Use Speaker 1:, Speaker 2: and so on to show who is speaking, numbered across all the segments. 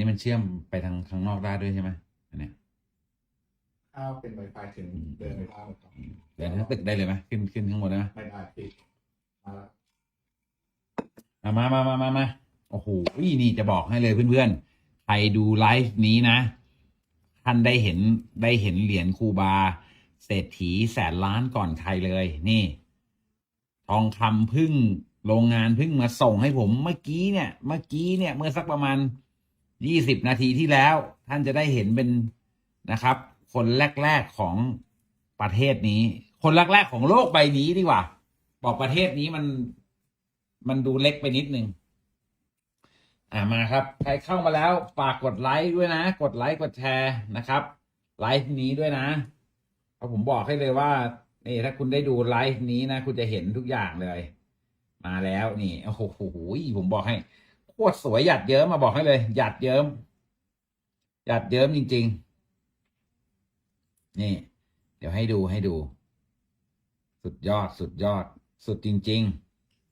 Speaker 1: นี้มันเชื่อมไปทางข้างนอกได้ด้วยใช่ไหมอันเนี้ย
Speaker 2: ถ้าเป็น Wi-Fi ถึงเดินไปได้ครับ
Speaker 1: เดินทั้งตึกได้เลยไหมขึ้นขึ้นข้างบนได้ไหม
Speaker 2: ไม่ได้ติดมาแล้ว
Speaker 1: อะมามามามามาโอ้โหนี่จะบอกให้เลยเพื่อนๆ ใครดูไลฟ์นี้นะ ท่านได้เห็นได้เห็นเหรียญครูบา เศรษฐีแสนล้านก่อนใครเลย นี่ ทองคำพึ่งโรงงานพึ่งมาส่งให้ผมเมื่อกี้เนี่ย เมื่อกี้เนี่ย เมื่อสักประมาณ ยี่สิบนาทีที่แล้ว ท่านจะได้เห็นเป็นนะครับ คนแรก ๆ ของประเทศนี้ คนแรก ๆ ของโลกใบนี้ดีกว่า บอกประเทศนี้มันมันดูเล็กไปนิดนึงอ่ามาครับ ใครเข้ามาแล้วฝากกดไลค์ด้วยนะ กดไลค์กดแชร์นะครับไลฟ์นี้ด้วยนะเพราะผมบอกให้เลยว่านี่ถ้าคุณได้ดูไลฟ์นี้นะ คุณจะเห็นทุกอย่างเลย มาแล้วนี่โอ้โหผมบอกให้ คตรสวยหยัดเยิ้มมาบอกให้เลย หยัดเยิ้มหยัดเยิ้มจริง ๆ นี่ เดี๋ยวให้ดูให้ดู สุดยอดสุดยอด สุดจริง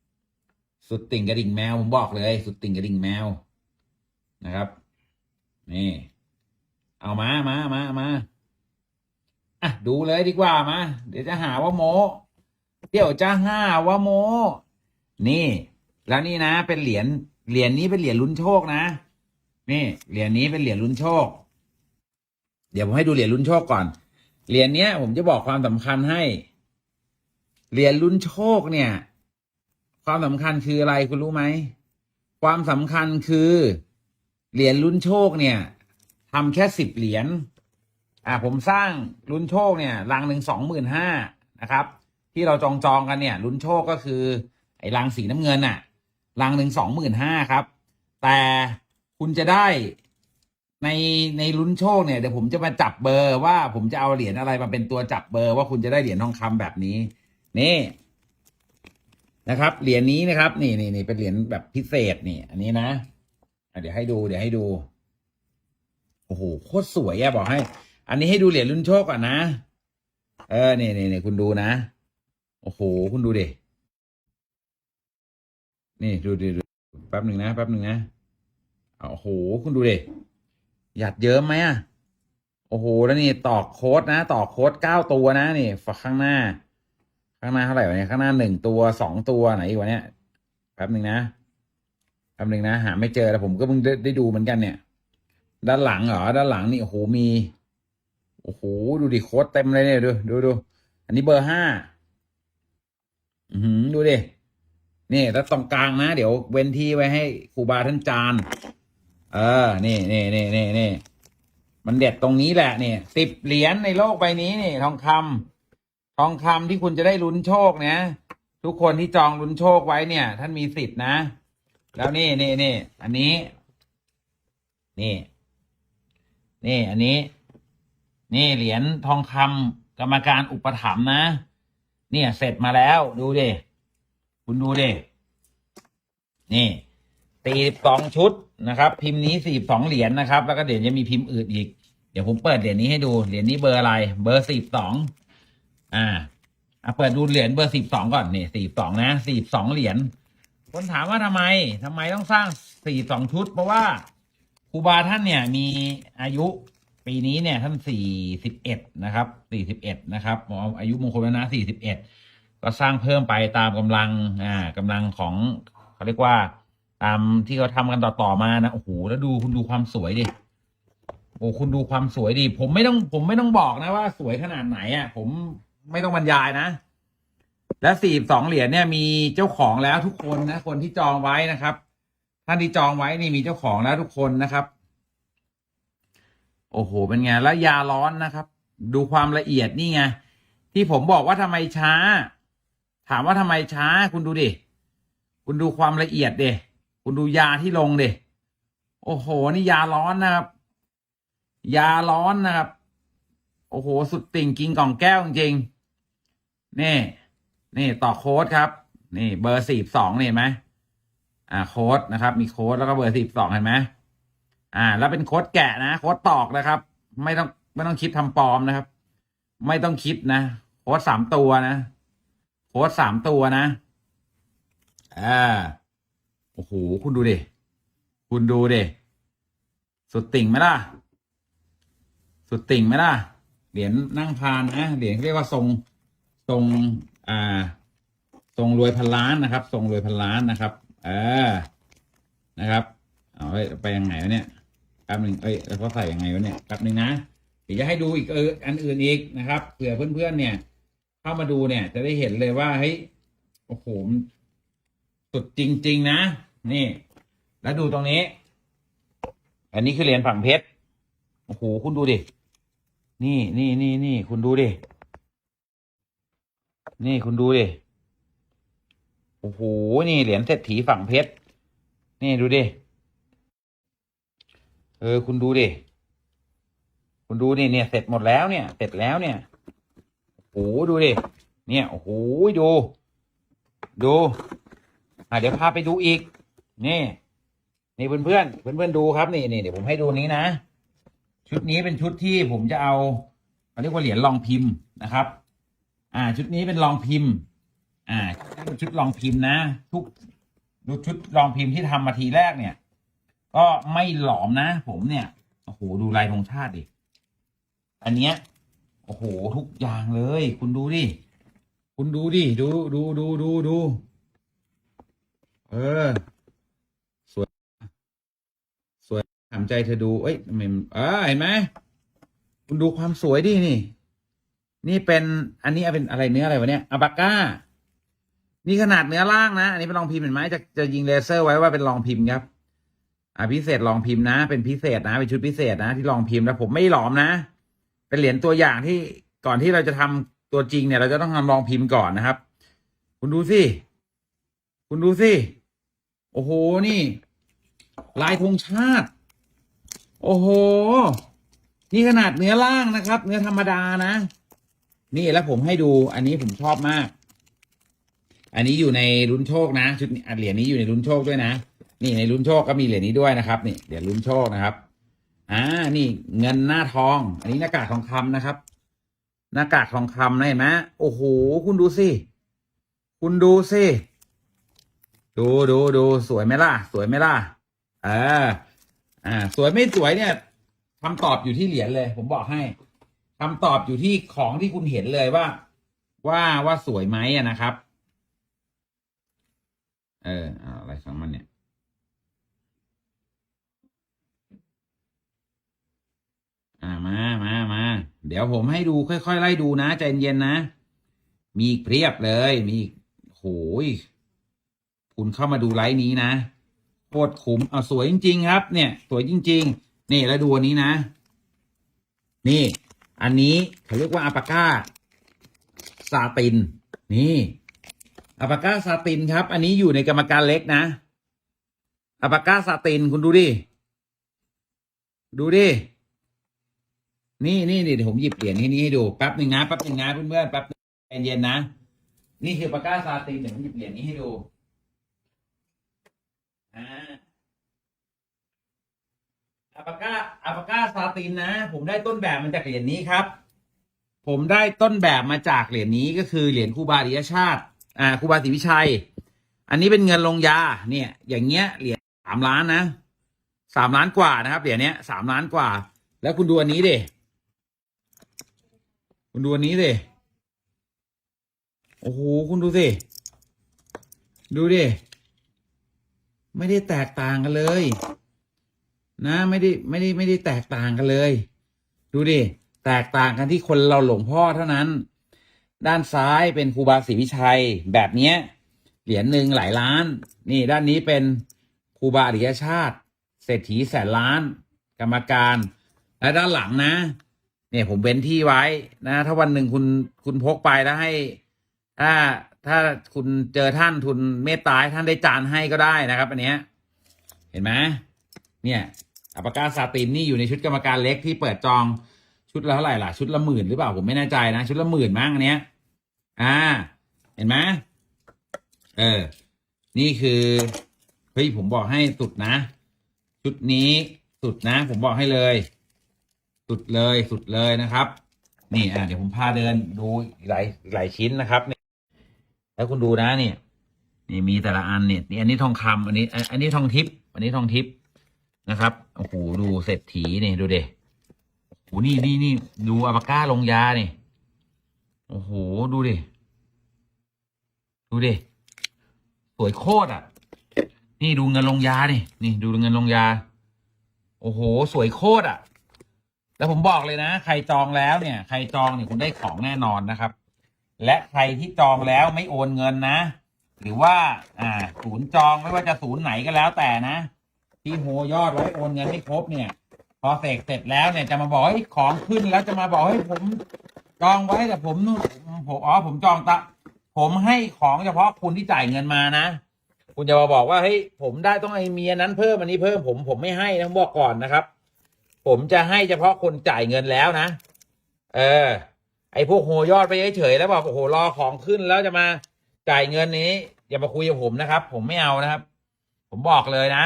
Speaker 1: ๆ สุดติ่งกระดิ่งแมวผมบอกเลย สุดติ่งกระดิ่งแมวนะครับ นี่ เอามามามามาอะดูเลยดีกว่ามาเดี๋ยวจะหาว่าโมเดี๋ยวจะห้าว่าโมนี่ แล้วนี่นะเป็นเหรียญ เหรียญนี้เป็นเหรียญลุ้นโชคนะนี่เหรียญนี้เป็นเหรียญลุ้นโชค เดี๋ยวผมให้ดูเหรียญลุ้นโชคก่อน เหรียญเนี้ย ผมจะบอกความสำคัญให้ เหรียญลุ้นโชคเนี่ย ความสำคัญคืออะไรคุณรู้ไหมความสำคัญคือ เหรียญลุ้นโชคเนี่ยทำแค่สิบเหรียญอ่าผมสร้างลุ้นโชคเนี่ยรังหนึ่งสองหมื่นห้านะครับ ที่เราจองจองกันเนี่ยลุ้นโชคก็คือ ไอ้รังสีน้ำเงินน่ะ รังหนึ่งสองหมื่นห้าครับ แต่คุณจะได้ในในลุ้นโชคเนี่ยเดี๋ยวผมจะมาจับเบอร์ว่าผมจะเอาเหรียญอะไรมาเป็นตัวจับเบอร์ว่าคุณจะได้เหรียญทองคำแบบนี้ นี่นะครับเหรียญนี้นะครับ นี่นี่นี่เป็นเหรียญแบบพิเศษนี่ อันนี้นะเดี๋ยวให้ดูเดี๋ยวให้ดูโอ้โหโคตรสวยอะบอกให้ อันนี้ให้ดูเหรียญลุ้นโชคก่อนนะเออเนี่นี่นี่ยคุณดูนะ โอ้โห คุณดูเดิ นี่ดูดิดูแป๊บหนึ่งนะแป๊บหนึ่งนะโอ้โหคุณดูดิหยัดเยิ้มไหมอะโอ้โหแล้วนี่ตอกโค้ดนะตอกโค้ดเก้าตัวนะนี่ฝักข้างหน้า ข้างหน้าเท่าไหร่วะเนี่ยข้างหน้าหนึ่งตัวสองตัวไหนอีกวะเนี่ยแป๊บหนึ่งนะแป๊บหนึ่งนะ หาไม่เจอแล้วผมก็เพิ่งได้ได,ดูเหมือนกันเนี่ย ด้านหลังเหรอด้านหลังนี่โอ้โหมีโอ้โหดูดิโค้ดเต็มเลยเนี่ยดูดูดูอันนี้เบอร์ห้าอือหือดูดิ นี่แล้วตรงกลางนะ เดี๋ยวเว้นที่ไว้ให้ครูบาท่านจานเออ นี่นี่นี่นี่นี่มันเด็ดตรงนี้แหละนี่สิบเหรียญในโลกใบนี้นี่ ทองคำทองคำที่คุณจะได้ลุ้นโชคเนี่ยทุกคนที่จองลุ้นโชคไว้เนี่ย ท่านมีสิทธินะ แล้วนี่นี่นี่อันนี้ นี่ นี่อันนี้ นี่เหรียญทองคำกรรมการอุปถัมภ์นะ เนี่ยเสร็จมาแล้วดูดิ คุณดูดินี่สี่สองชุดนะครับ พิมพ์นี้สี่สองเหรียญนะครับ แล้วก็เดี๋ยวจะมีพิมพ์อื่นอีก เดี๋ยวผมเปิดเหรียญนี้ให้ดู เหรียญนี้เบอร์อะไร เบอร์สี่สองอ่าอะเปิดดูเหรียญเบอร์สี่สองก่อนนี่สี่สองนะสี่สองเหรียญคนถามว่าทำไมทำไมต้องสร้างสี่สองชุด เพราะว่าครูบาท่านเนี่ยมีอายุปีนี้เนี่ยท่านสี่สิบเอ็ดนะครับสี่สิบเอ็ดนะครับหมออายุมงคลนะสี่สิบเอ็ด ก็สร้างเพิ่มไปตามกำลังอ่ากำลังของเขาเรียกว่า ตามที่เขาทำกันต่อๆมานะโอ้โหแล้วดูคุณดูความสวยดิโอ้คุณดูความสวยดิผมไม่ต้องผมไม่ต้องบอกนะว่าสวยขนาดไหนอะ ผมไม่ต้องบรรยายนะ และสี่สองเหรียญเนี่ยมีเจ้าของแล้วทุกคนนะ คนที่จองไว้นะครับ ท่านที่จองไว้นี่มีเจ้าของแล้วทุกคนนะครับ โอ้โหเป็นไงแล้วยาร้อนนะครับ ดูความละเอียดนี่ไงที่ผมบอกว่าทำไมช้า ถามว่าทำไมช้า คุณดูดิ คุณดูความละเอียดเดคุณดูยาที่ลงเดโอ้โห นี่ยาร้อนนะครับ ยาร้อนนะครับ โอ้โห สุดติ่งกิงกล่องแก้วจริงๆนี่ นี่ต่อโค้ดครับ นี่เบอร์สี่สองเห็นไหมอ่าโค้ดนะครับ มีโค้ดแล้วก็เบอร์สิบสองเห็นไหมอ่า แล้วเป็นโค้ดแกะนะ โค้ดตอกนะครับ ไม่ต้องไม่ต้องคิดทำปลอมนะครับ ไม่ต้องคิดนะ โค้ดสามตัวนะ โค้ดสามตัวนะอ่าโอ้โห คุณดูดิ คุณดูดิ สุดติ่งไหมล่ะ สุดติ่งไหมล่ะ เหรียญนั่งพานนะ เหรียญเรียกว่าทรงทรงอ่าทรงรวยพันล้านนะครับทรงรวยพันล้านนะครับ เออ นะครับ เอาไปไปยังไงวะเนี่ยแป๊บหนึ่งเอ้ยแล้วเขาใส่ยังไงวะเนี่ยแป๊บหนึ่งนะเดี๋ยวจะให้ดูอีกเอออันอื่นอีกนะครับเผื่อเพื่อนๆเนี่ย เข้ามาดูเนี่ย จะได้เห็นเลยว่าเฮ้ยโอ้โหสุดจริง ๆ นะ นี่ แล้วดูตรงนี้ อันนี้คือเหรียญฝั่งเพชรโอ้โหคุณดูดิ นี่นี่นี่นี่คุณดูดิ นี่คุณดูดิ โอ้โห นี่เหรียญเศรษฐีฝั่งเพชร นี่ดูดิ เออ คุณดูดิ คุณดูนี่เนี่ย เสร็จหมดแล้วเนี่ย เสร็จแล้วเนี่ย อ้โหดูดิเนี่ยโอ้โหดู ดูอะเดี๋ยวพาไปดูอีก นี่นี่เพื่อนเพื่อนเพื่อนเพื่อนดูครับนี่นี่เดี๋ยวผมให้ดูนี้นะ ชุดนี้เป็นชุดที่ผมจะเอาเขาเรียกว่าเหรียญรองพิมพ์นะครับ อ่า ชุดนี้เป็นรองพิมพ์ อ่าเป็นชุดรองพิมพ์นะ ทุกดูชุดรองพิมพ์ที่ทำมาทีแรกเนี่ย ก็ไม่หลอมนะ ผมเนี่ยโอ้โหดูลายธงชาติดิอันเนี้ย โอ้โห ทุกอย่างเลย คุณดูดิ คุณดูดิ ดูดูดูดูดู เออ สวย สวยถามใจเธอดู เอ้ยทำไมมันเออเห็นไหม คุณดูความสวยดิ นี่ นี่เป็น อันนี้เป็นอะไรเนื้ออะไรวะเนี่ยอะบาก้า นี่ขนาดเนื้อล่างนะ อันนี้เป็นรองพิมพ์เห็นไหมจะจะยิงเลเซอร์ไว้ว่าเป็นรองพิมพ์ครับอ่าพิเศษรองพิมพ์นะ เป็นพิเศษนะ เป็นชุดพิเศษนะที่รองพิมพ์แล้วผมไม่หลอมนะ เป็นเหรียญตัวอย่างที่ก่อนที่เราจะทำตัวจริงเนี่ย เราจะต้องทำรองพิมพ์ก่อนนะครับ คุณดูสิคุณดูสิโอ้โหนี่ ลายธงชาติ โอ้โห นี่ขนาดเนื้อล่างนะครับ เนื้อธรรมดานะ นี่แล้วผมให้ดูอันนี้ผมชอบมาก อันนี้อยู่ในลุ้นโชคนะชุดเหรียญนี้อยู่ในลุ้นโชคด้วยนะนี่ในลุ้นโชคก็มีเหรียญนี้ด้วยนะครับ นี่เหรียญลุ้นโชคนะครับ อ่า นี่เงินหน้าทอง อันนี้หน้ากากทองคำนะครับ หน้ากากทองคำนะเห็นไหมโอ้โห คุณดูสิ คุณดูสิ ดูดูดูสวยไหมล่ะ สวยไหมล่ะเอออ่า สวยไม่สวยเนี่ยคำตอบอยู่ที่เหรียญเลย ผมบอกให้คำตอบอยู่ที่ของที่คุณเห็นเลยว่า ว่าว่าสวยไหมอะนะครับ เอออาอะไรของมันเนี่ย อ่ามามามา เดี๋ยวผมให้ดูค่อยๆไล่ดูนะใจเย็นๆนะ มีอีกเพียบเลยมีโหยคุณเข้ามาดูไลฟ์นี้นะโคตรคุ้มเอาสวยจริง ๆ ครับ เนี่ยสวยจริง ๆ นี่แล้วดูอันนี้นะ นี่ อันนี้เขาเรียกว่าอัปาก้าซาติน นี่อัปาก้าซาตินครับ อันนี้อยู่ในกรรมการเล็กนะอัปาก้าซาตินคุณดูดิดูดิ นี่นี่นี่เดี๋ยวผมหยิบเหรียญที่นี้ให้ดูแป๊บหนึ่งนะแป๊บหนึ่งนะเพื่อนๆแป๊บนึงเย็นๆนะ นี่คือปากกาซาตินเดี๋ยวผมหยิบเหรียญนี้ให้ดูอ่าอัปากาอัปากาซาตินนะ ผมได้ต้นแบบมาจากเหรียญนี้ครับ ผมได้ต้นแบบมาจากเหรียญนี้ก็คือเหรียญคูบาริยชาติ อ่าคูบาศรีวิชัย อันนี้เป็นเงินลงยา เนี่ย อย่างเงี้ยเหรียญสามล้านนะสามล้านกว่านะครับเหรียญเนี้ยสามล้านกว่า แล้วคุณดูอันนี้ดิ คุณดูอันนี้สิโอ้โหคุณดูสิดูดิไม่ได้แตกต่างกันเลย นะไม่ได้ไม่ได้ไม่ได้แตกต่างกันเลย ดูดิแตกต่างกันที่คนเราหลวงพ่อเท่านั้น ด้านซ้ายเป็นครูบาศรีวิชัย แบบเนี้ยเหรียญหนึ่งหลายล้าน นี่ด้านนี้เป็นครูบาอริยชาติ เศรษฐีแสนล้าน กรรมการ และด้านหลังนะ เนี่ยผมเว้นที่ไว้นะ ถ้าวันหนึ่งคุณคุณพกไปแล้วให้ ถ้าถ้าคุณเจอท่านทุนเมตตาให้ท่านได้จานให้ก็ได้นะครับ อันเนี้ย เห็นไหมเนี่ยอัปปากาซาตินนี่อยู่ในชุดกรรมการเล็กที่เปิดจองชุดละเท่าไหร่ล่ะ ชุดละหมื่นหรือเปล่าผมไม่แน่ใจนะ ชุดละหมื่นมั้งอันเนี้ย อ่า เห็นไหมเออ นี่คือเฮ้ยผมบอกให้สุดนะ ชุดนี้สุดนะ ผมบอกให้เลย สุดเลยสุดเลยนะครับ นี่อะเดี๋ยวผมพาเดินดูหลายหลายชิ้นนะครับนี่แล้วคุณดูนะนี่นี่มีแต่ละอันเนี่ยนี่อันนี้ทองคำอันนี้ อันนี้ทองทิพย์อันนี้ทองทิพย์นะครับโอ้โหดูเศรษฐีนี่ดูเด็โอ้โหนี่นี่นี่ดูอัปาก้าลงยานี่โอ้โหดูดิดูดิสวยโคตรอะ นี่ดูเงินลงยานี่นี่ดูเงินลงยา โอ้โห สวยโคตรอะ แล้วผมบอกเลยนะ ใครจองแล้วเนี่ย ใครจองเนี่ยคุณได้ของแน่นอนนะครับ และใครที่จองแล้วไม่โอนเงินนะ หรือว่า อ่า ศูนย์จองไม่ว่าจะศูนย์ไหนก็แล้วแต่นะ ที่โหยอดไว้โอนเงินไม่ครบเนี่ย พอเสกเสร็จแล้วเนี่ยจะมาบอกเฮ้ของขึ้นแล้วจะมาบอกเฮ้ผมจองไว้แต่ผมนู่นผมอ๋อผมจองตะ ผมให้ของเฉพาะคุณที่จ่ายเงินมานะคุณจะมาบอกว่าเฮ้ยผมได้ต้องไอ้เมียนั้นเพิ่มอันนี้เพิ่มผมผมไม่ให้นะบอกก่อนนะครับ ผมจะให้เฉพาะคนจ่ายเงินแล้วนะ เออ ไอ้พวกโหยอดไปเฉยๆแล้วบอกโอ้โหรอของขึ้นแล้วจะมาจ่ายเงินนี้ อย่ามาคุยกับผมนะครับ ผมไม่เอานะครับ ผมบอกเลยนะ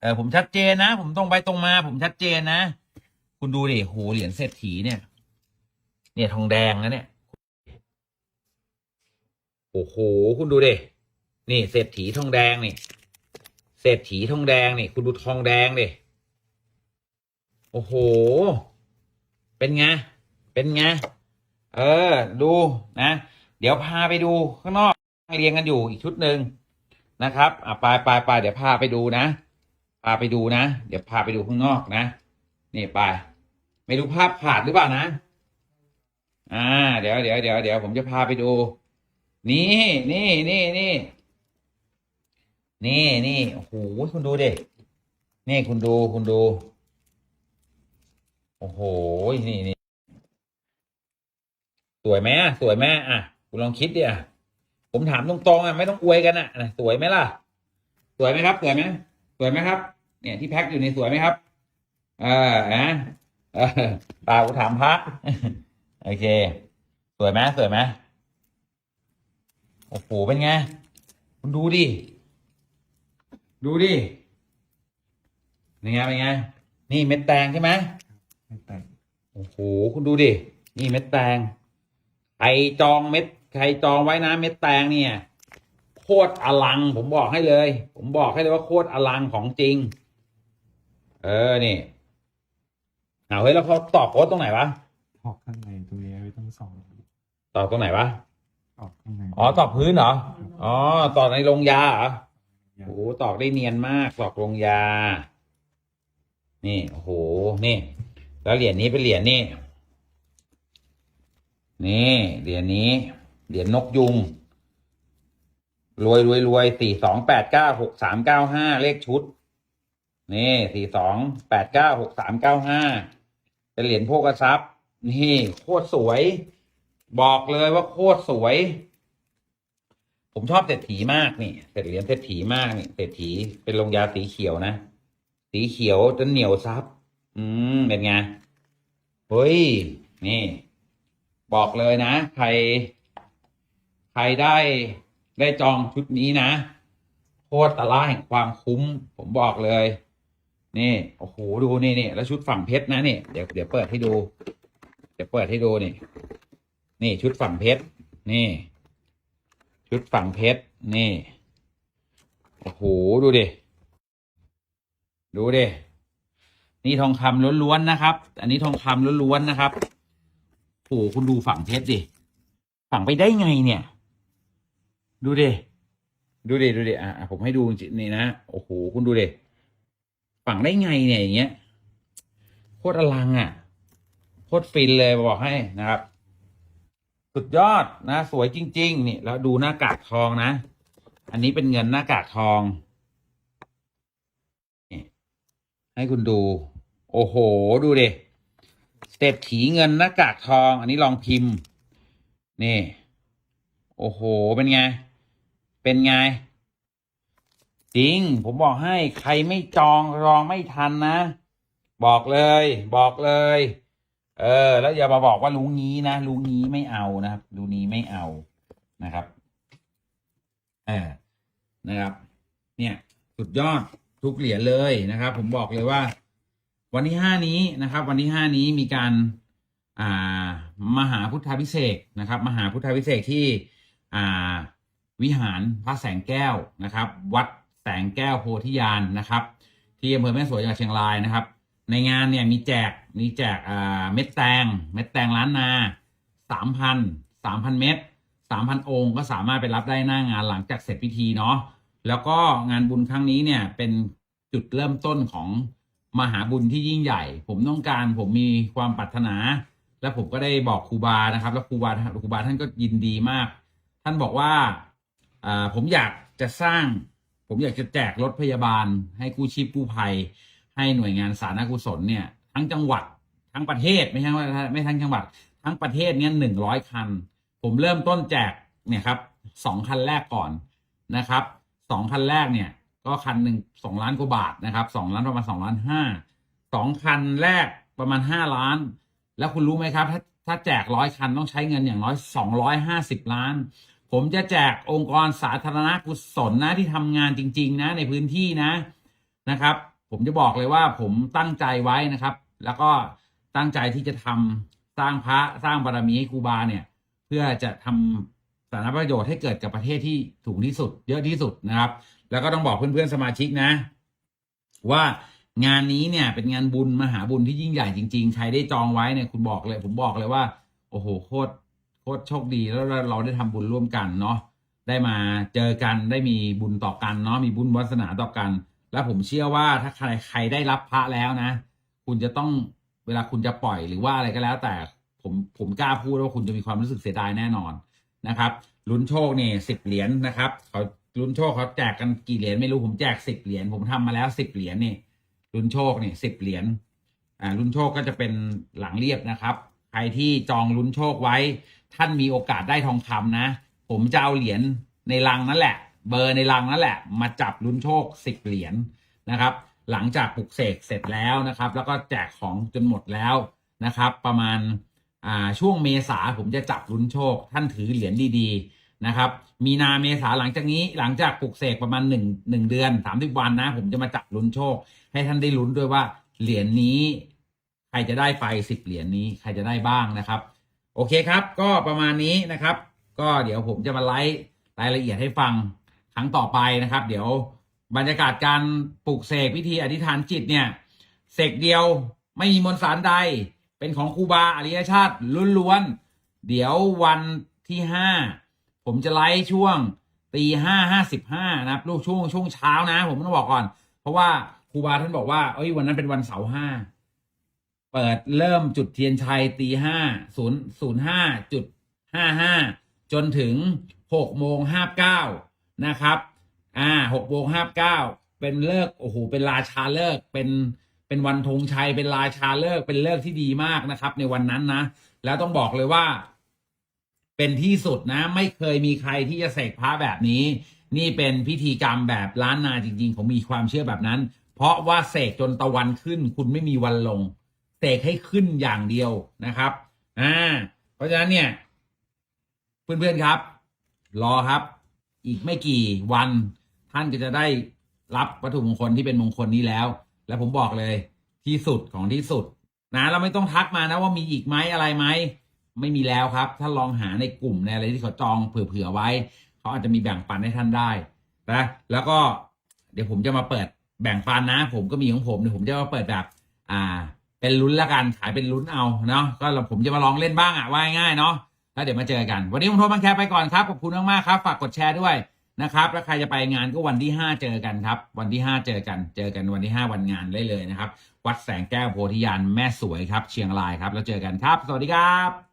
Speaker 1: เออผมชัดเจนนะ ผมตรงไปตรงมา ผมชัดเจนนะ คุณดูดิโหเหรียญเศรษฐีเนี่ย เนี่ยทองแดงนะเนี่ยโอ้โหคุณดูดินี่เศรษฐีทองแดงนี่เศรษฐีทองแดงนี่คุณดูทองแดงดิ โอ้โห เป็นไง เป็นไง เออ ดูนะ เดี๋ยวพาไปดูข้างนอกเรียงกันอยู่อีกชุดหนึ่งนะครับอะไปไปไปเดี๋ยวพาไปดูนะ พาไปดูนะ เดี๋ยวพาไปดูข้างนอกนะ นี่ไป ไม่รู้ภาพขาดหรือเปล่านะ อ่า เดี๋ยวเดี๋ยวเดี๋ยวเดี๋ยวผมจะพาไปดู นี่นี่นี่นี่นี่นี่โอ้โหคุณดูดินี่คุณดูคุณดู โอ้โห นี่นี่สวยไหมสวยไหมอะคุณลองคิดดิอะผมถามตรงๆอะไม่ต้องอวยกันอะสวยไหมล่ะ สวยไหมครับ สวยไหมสวยไหมครับ เนี่ยที่แพ็คอยู่ในสวยไหมครับเออนะตากูถามพระโอเค สวยไหมสวยไหมโอ้โหเป็นไงคุณดูดิดูดิเป็นไงเป็นไงนี่เม็ดแตงใช่ไหม
Speaker 2: ไม่แต่ง
Speaker 1: โอ้โหคุณดูดินี่เม็ดแตงใครจองเม็ดใครจองไว้นะเม็ดแตงเนี่ย โคตรอลัง ผมบอกให้เลย ผมบอกให้เลยว่าโคตรอลังของจริง เออนี่เอาเฮ้ยแล้วเขาตอบโค้ดตรงไหนวะ
Speaker 2: ออกข้างในตรงนี้ไว้ต้องสอง
Speaker 1: ตอบตรงไหนวะ
Speaker 2: ออกข้างใน
Speaker 1: อ๋อตอบพื้นเหรออ๋อตอบในโรงยาเหรอโอ้โหตอกได้เนียนมากตอกลงยา นี่โอ้โหนี่ แล้วเหรียญนี้เป็นเหรียญนี่นี่เหรียญนี้ เหรียญนกยุง รวยรวยรวยสี่สองแปดเก้าหกสามเก้าห้าเลขชุด นี่สี่สองแปดเก้าหกสามเก้าห้าเป็นเหรียญโภกทรัพย์ นี่โคตรสวย บอกเลยว่าโคตรสวย ผมชอบเศรษฐีมากนี่เศรษเหรียญเศรษฐีมากนี่เศรษฐีเป็นลงยาสีเขียวนะ สีเขียวจนเหนียวซับ อืมเป็นไงเฮ้ย นี่ บอกเลยนะ ใคร ใครได้ได้จองชุดนี้นะโคตรตะล่าแห่งความคุ้ม ผมบอกเลย นี่ โอ้โห ดูนี่นี่แล้วชุดฝั่งเพชรนะนี่ เดี๋ยวเดี๋ยวเปิดให้ดู เดี๋ยวเปิดให้ดูนี่ นี่ชุดฝั่งเพชร นี่ ชุดฝั่งเพชร นี่ โอ้โห ดูดิ ดูดิ นี่ทองคำล้วนๆนะครับ อันนี้ทองคำล้วนๆนะครับโอ้โหคุณดูฝั่งเพชรดิฝั่งไปได้ไงเนี่ย ดูดิดูดิดูดิอะผมให้ดูจริงนี่นะโอ้โหคุณดูดิฝั่งได้ไงเนี่ยอย่างเงี้ยโคตรอลังอะโคตรฟินเลยบอกให้นะครับ สุดยอดนะ สวยจริง ๆ นี่ แล้วดูหน้ากากทองนะ อันนี้เป็นเงินหน้ากากทองนี่ให้คุณดู โอ้โห ดูเดิเศรษฐีเงินหน้ากากทอง อันนี้ลองพิมพ์ นี่ โอ้โห เป็นไง เป็นไง จริง ผมบอกให้ใครไม่จองรองไม่ทันนะ บอกเลย บอกเลย เออ แล้วอย่ามาบอกว่าลุงงี้นะลุงงี้ไม่เอานะครับลุงนี้ไม่เอานะครับเออนะครับ เนี่ย สุดยอดทุกเหรียญเลยนะครับ ผมบอกเลยว่า วันที่ห้านี้นะครับ วันที่ห้านี้มีการอ่ามหาพุทธาพิเศษนะครับ มหาพุทธาพิเศษที่อ่าวิหารพระแสงแก้วนะครับ วัดแสงแก้วโพธิญาณนะครับ ที่อำเภอแม่สวยจังหวัดเชียงรายนะครับ ในงานเนี่ยมีแจกมีแจกอ่าเม็ดแตงเม็ดแตงล้านนาสามพันสามพันเม็ดสามพันองค์ก็สามารถไปรับได้หน้างานหลังจากเสร็จพิธีเนาะแล้วก็งานบุญครั้งนี้เนี่ยเป็นจุดเริ่มต้นของ มหาบุญที่ยิ่งใหญ่ ผมต้องการผมมีความปรารถนา และผมก็ได้บอกครูบานะครับ แล้วครูบาครูบาท่านก็ยินดีมาก ท่านบอกว่าผมอยากจะสร้าง ผมอยากจะแจกรถพยาบาล ให้กู้ชีพกู้ภัย ให้หน่วยงานสาธารณกุศลเนี่ย ทั้งจังหวัดทั้งประเทศไม่ใช่ว่าไม่ทั้งจังหวัด ทั้งประเทศเนี่ยหนึ่งร้อยคัน ผมเริ่มต้นแจกเนี่ยครับสองคันแรกก่อนนะครับสองคันแรกเนี่ย ก็คันหนึ่งสองล้านกว่าบาทนะครับสองล้านประมาณสองล้านห้าสองคันแรกประมาณห้าล้าน แล้วคุณรู้ไหมครับ ถ้าถ้าแจกร้อยคันต้องใช้เงินอย่างน้อยสองร้อยห้าสิบล้าน ผมจะแจกองค์กรสาธารณกุศลนะที่ทำงานจริง ๆ นะ ในพื้นที่นะนะครับ ผมจะบอกเลยว่าผมตั้งใจไว้นะครับ แล้วก็ตั้งใจที่จะทำสร้างพระสร้างบารมีให้ครูบาเนี่ย เพื่อจะทำ สาธารณประโยชน์ให้เกิดกับประเทศที่ถูกที่สุด เยอะที่สุดนะครับ แล้วก็ต้องบอกเพื่อนๆสมาชิกนะ ว่างานนี้เนี่ย เป็นงานบุญมหาบุญที่ยิ่งใหญ่จริง ๆ ใครได้จองไว้เนี่ยคุณบอกเลย ผมบอกเลยว่า โอ้โหโคตรโคตรโชคดีแล้วเราได้ทำบุญร่วมกันเนาะได้มาเจอกันได้มีบุญต่อกันเนาะมีบุญวาสนาต่อกัน แล้วผมเชื่อว่าถ้าใครใครได้รับพระแล้วนะ คุณจะต้องเวลาคุณจะปล่อยหรือว่าอะไรก็แล้ว แต่ผมผมกล้าพูดว่าคุณจะมีความรู้สึกเสียดายแน่นอน นะครับลุ้นโชคเนี่ยสิบเหรียญนะครับเขาลุ้นโชคเขาแจกกันกี่เหรียญไม่รู้ผมแจกสิบเหรียญผมทำมาแล้วสิบเหรียญนี่ลุ้นโชคเนี่ยสิบเหรียญอ่าลุ้นโชคก็จะเป็นหลังเรียบนะครับ ใครที่จองลุ้นโชคไว้ ท่านมีโอกาสได้ทองคำนะ ผมจะเอาเหรียญในลังนั่นแหละ เบอร์ในลังนั่นแหละ มาจับลุ้นโชคสิบเหรียญนะครับ หลังจากปลุกเสกเสร็จแล้วนะครับ แล้วก็แจกของจนหมดแล้วนะครับ ประมาณ อ่าช่วงเมษาผมจะจับลุ้นโชค ท่านถือเหรียญดีๆนะครับ มีนาเมษาหลังจากนี้หลังจากปลุกเสกประมาณหนึ่งหนึ่งเดือนสามสิบวันนะ ผมจะมาจับลุ้นโชค ให้ท่านได้ลุ้นด้วยว่าเหรียญนี้ใครจะได้ไปสิบเหรียญนี้ใครจะได้บ้างนะครับ โอเคครับ ก็ประมาณนี้นะครับ ก็เดี๋ยวผมจะมาไลฟ์รายละเอียดให้ฟังครั้งต่อไปนะครับ เดี๋ยวบรรยากาศการปลุกเสกพิธีอธิษฐานจิตเนี่ยเสกเดียวไม่มีมนสารใด เป็นของครูบาอริยชาติล้วนๆ เดี๋ยววันที่ห้าผมจะไลฟ์ช่วงตีห้าห้าสิบห้านะครับลูกช่วงช่วงเช้านะ ผมต้องบอกก่อน เพราะว่าครูบาท่านบอกว่าเอ้ยวันนั้นเป็นวันเสาร์ห้าเปิดเริ่มจุดเทียนชัยตีห้าศูนย์ศูนย์ห้าจุดห้าห้าจนถึงหกโมงห้าเก้านะครับ อ่าหกโมงห้าเก้าเป็นเลิกโอ้โหเป็นราชาเลิกเป็น เป็นวันธงชัยเป็นราชาเลิกเป็นเลิกที่ดีมากนะครับ ในวันนั้นนะ แล้วต้องบอกเลยว่า เป็นที่สุดนะ ไม่เคยมีใครที่จะเสกพระแบบนี้ นี่เป็นพิธีกรรมแบบล้านนาจริง ๆ ผมมีความเชื่อแบบนั้น เพราะว่าเสกจนตะวันขึ้น คุณไม่มีวันลงเสกให้ขึ้นอย่างเดียวนะครับอ่าเพราะฉะนั้นเนี่ยเพื่อนๆครับ รอครับ อีกไม่กี่วันท่านก็จะได้รับวัตถุมงคลที่เป็นมงคลนี้แล้ว และผมบอกเลย ที่สุดของที่สุด นะเราไม่ต้องทักมานะว่ามีอีกไหมอะไรไหมไม่มีแล้วครับ ถ้าลองหาในกลุ่มในอะไรที่เขาจองเผื่อๆไว้ เขาอาจจะมีแบ่งปันให้ท่านได้นะแล้วก็เดี๋ยวผมจะมาเปิดแบ่งปันนะ ผมก็มีของผมเดี๋ยวผมจะมาเปิดแบบ อ่า เป็นลุ้นละกันขายเป็นลุ้นเอาเนาะก็ผมจะมาลองเล่นบ้างอะว่าง่ายเนาะแล้วเดี๋ยวมาเจอกัน วันนี้ผมโทรบังแคไปก่อนครับขอบคุณมากๆครับ ฝากกดแชร์ด้วย นะครับแล้วใครจะไปงานก็วันที่ห้าเจอกันครับ วันที่ห้าเจอกัน เจอกันวันที่ห้าวันงานได้เลยนะครับ วัดแสงแก้วโพธิญาณแม่สวยครับ เชียงรายครับ แล้วเจอกันครับ สวัสดีครับ